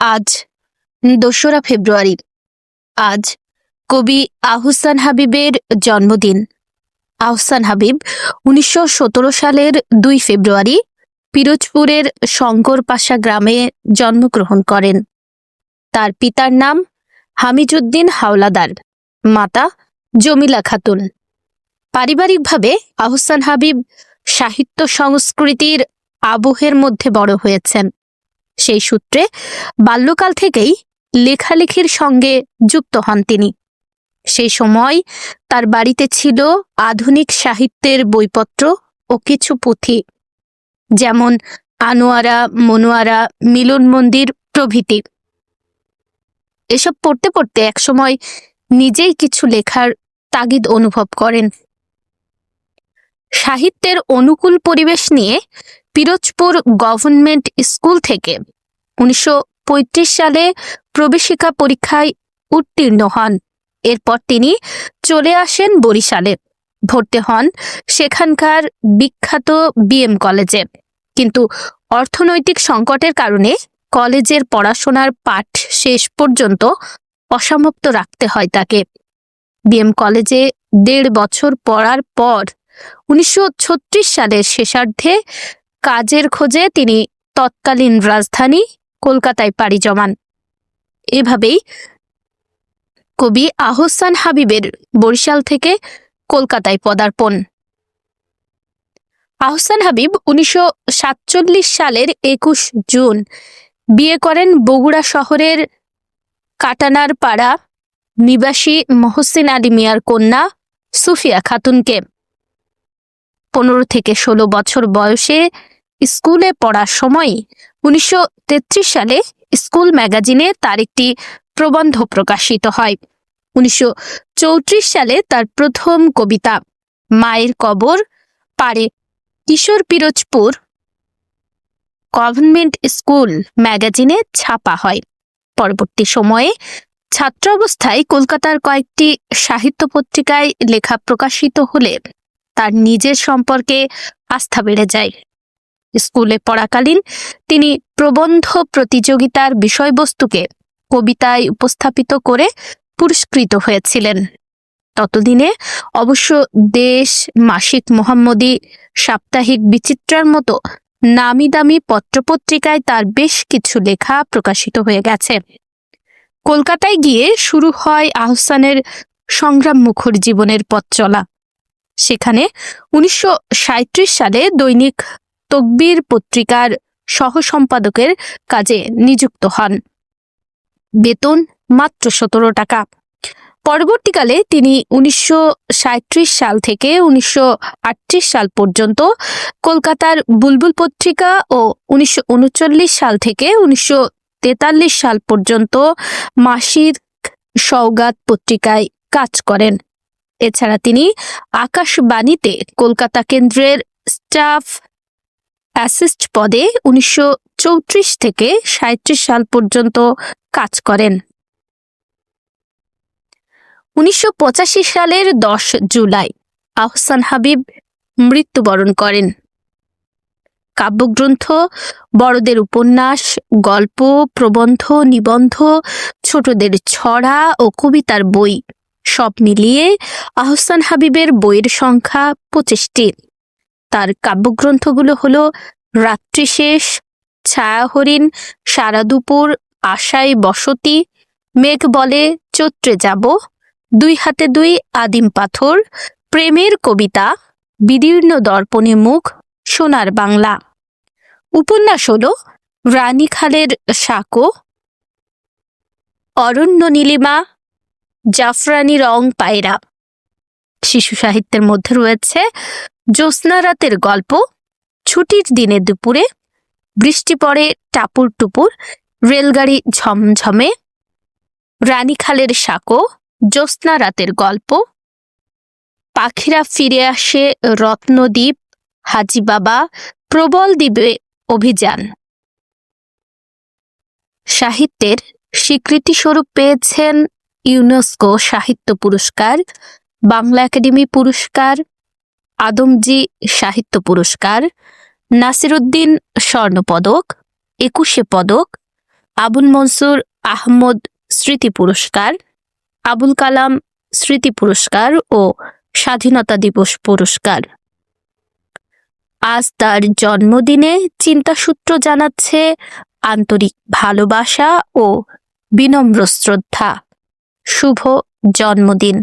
আজ দোসরা ফেব্রুয়ারি। আজ কবি আহসান হাবিবের জন্মদিন। আহসান হাবিব উনিশশো সতেরো সালের দুই ফেব্রুয়ারি পিরোজপুরের শঙ্করপাশা গ্রামে জন্মগ্রহণ করেন। তার পিতার নাম হামিজুদ্দিন হাওলাদার, মাতা জমিলা খাতুন। পারিবারিকভাবে আহসান হাবিব সাহিত্য সংস্কৃতির আবহের মধ্যে বড় হয়েছেন। সেই সূত্রে বাল্যকাল থেকেই লেখালেখির সঙ্গে যুক্ত হন তিনি। সেই সময় তার বাড়িতে ছিল আধুনিক সাহিত্যের বইপত্র ও কিছু পুঁথি, যেমন আনোয়ারা, মনোয়ারা, মিলন মন্দির প্রভৃতি। এসব পড়তে পড়তে একসময় নিজেই কিছু লেখার তাগিদ অনুভব করেন। সাহিত্যের অনুকূল পরিবেশ নিয়ে পিরোজপুর গভর্নমেন্ট স্কুল থেকে উনিশশো পঁয়ত্রিশ সালে প্রবেশিকা পরীক্ষায় উত্তীর্ণ হন। এরপর তিনি চলে আসেন বরিশালে। ভর্তি হন সেখানকার বিখ্যাত বিএম কলেজে। কিন্তু অর্থনৈতিক সংকটের কারণে কলেজের পড়াশোনার পাঠ শেষ পর্যন্ত অসমাপ্ত রাখতে হয় তাকে। বিএম কলেজে দেড় বছর পড়ার পর উনিশশো ছত্রিশ সালের শেষার্ধে কাজের খোঁজে তিনি তৎকালীন রাজধানী কলকাতায় পাড়ি জমান। এভাবেই কবি আহসান হাবিবের বরিশাল থেকে কলকাতায় পদার্পণ। আহসান হাবিব উনিশশো সাতচল্লিশ সালের একুশ জুন বিয়ে করেন বগুড়া শহরের কাটানার পাড়া নিবাসী মহসিন আলী মিয়ার কন্যা সুফিয়া খাতুনকে। পনেরো থেকে ষোলো বছর বয়সে স্কুলে পড়ার সময় উনিশশো তেত্রিশ সালে স্কুল ম্যাগাজিনে তার একটি প্রবন্ধ প্রকাশিত হয়। উনিশশো চৌত্রিশ সালে তার প্রথম কবিতা মায়ের কবর পারে কিশোর পিরোজপুর গভর্নমেন্ট স্কুল ম্যাগাজিনে ছাপা হয়। পরবর্তী সময়ে ছাত্র অবস্থায় কলকাতার কয়েকটি সাহিত্য পত্রিকায় লেখা প্রকাশিত হলে তার নিজের সম্পর্কে আস্থা বেড়ে যায়। স্কুলে পড়াকালীন তিনি প্রবন্ধ প্রতিযোগিতার বিষয়বস্তুকে কবিতায় উপস্থাপিত করে পুরস্কৃত হয়েছিলেন। ততদিনে অবশ্য দেশ মাসিক মোহাম্মদী সাপ্তাহিক বিচিত্রার মতো নামি দামি পত্রপত্রিকায় তার বেশ কিছু লেখা প্রকাশিত হয়ে গেছে। কলকাতায় গিয়ে শুরু হয় আহসানের সংগ্রাম মুখর জীবনের পথ চলা। সেখানে উনিশশো সাঁইত্রিশ সালে দৈনিক তকবীর পত্রিকার সহ সম্পাদকের কাজে নিযুক্ত হন। বেতন মাত্র সতেরো টাকা। পরবর্তীকালে তিনি উনিশশো সাঁইত্রিশ সাল থেকে উনিশশো আটত্রিশ সাল পর্যন্ত কলকাতার বুলবুল পত্রিকা ও উনিশশো উনচল্লিশ সাল থেকে উনিশশো তেতাল্লিশ সাল পর্যন্ত মাসিক সৌগাত পত্রিকায় কাজ করেন। এছাড়া তিনি আকাশবাণীতে কলকাতা কেন্দ্রের স্টাফ অ্যাসিস্ট পদে উনিশশো চৌত্রিশ থেকে সাঁত্রিশ সাল পর্যন্ত কাজ করেন। উনিশশো পঁচাশি সালের দশ জুলাই আহসান হাবিব মৃত্যুবরণ করেন। কাব্যগ্রন্থ, বড়দের উপন্যাস, গল্প, প্রবন্ধ, নিবন্ধ, ছোটদের ছড়া ও কবিতার বই সব মিলিয়ে আহসান হাবিবের বইয়ের সংখ্যা পঁচিশটি। তার কাব্যগ্রন্থগুলো হলো রাত্রিশেষ ছায়া হরিণ, সারা দুপুর, আশায় বসতি, মেঘ বলে চত্রে যাব, দুই হাতে দুই আদিম পাথর, প্রেমের কবিতা, বিদীর্ণ দর্পণে মুখ, সোনার বাংলা। উপন্যাস হল রানী খালের সাঁকো, অরণ্য নীলিমা, জাফরানি রং পায়রা। শিশু সাহিত্যের মধ্যে রয়েছে জ্যোৎস্না রাতের গল্প, ছুটির দিনে দুপুরে, বৃষ্টি পড়ে টাপুর টুপুর, রেলগাড়ি ঝমঝমে রানীখালের সাঁকো, জ্যোৎস্না রাতের গল্প। পাখিরা ফিরে আসে রত্নদ্বীপ হাজি বাবা, প্রবল দ্বীপে অভিযান। সাহিত্যের স্বীকৃতিস্বরূপ পেয়েছেন ইউনেস্কো সাহিত্য পুরস্কার, বাংলা একাডেমি পুরস্কার আদমজি সাহিত্য পুরস্কার, নাসিরুদ্দিন স্বর্ণপদক একুশে পদক, আবুল মনসুর আহমদ স্মৃতি পুরস্কার, আবুল কালাম স্মৃতি পুরস্কার ও স্বাধীনতা দিবস পুরস্কার। আজ তার জন্মদিনে চিন্তাসূত্র জানাচ্ছে আন্তরিক ভালোবাসা ও বিনম্র শ্রদ্ধা। শুভ জন্মদিন।